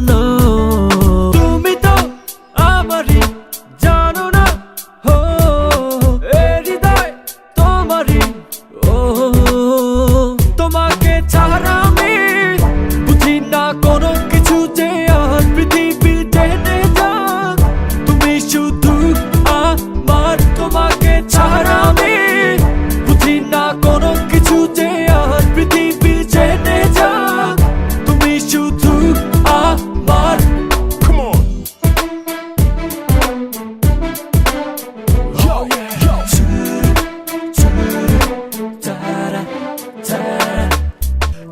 nơi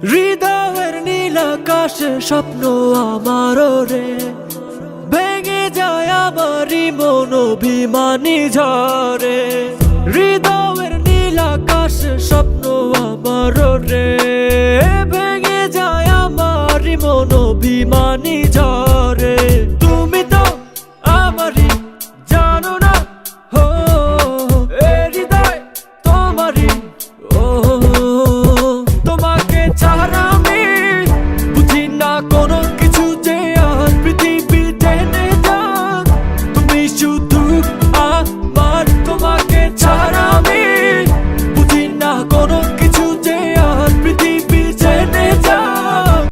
হৃদয়ের নীলাকাশে স্বপ্ন আমারও রে। ভেঙে যায় আমারই মন অভিমানী ঝরে হৃদয়ের নীলাকাশে স্বপ্ন আমার রে। ভেঙে যায় আমারই মন অভিমানী ঝরে por hoy.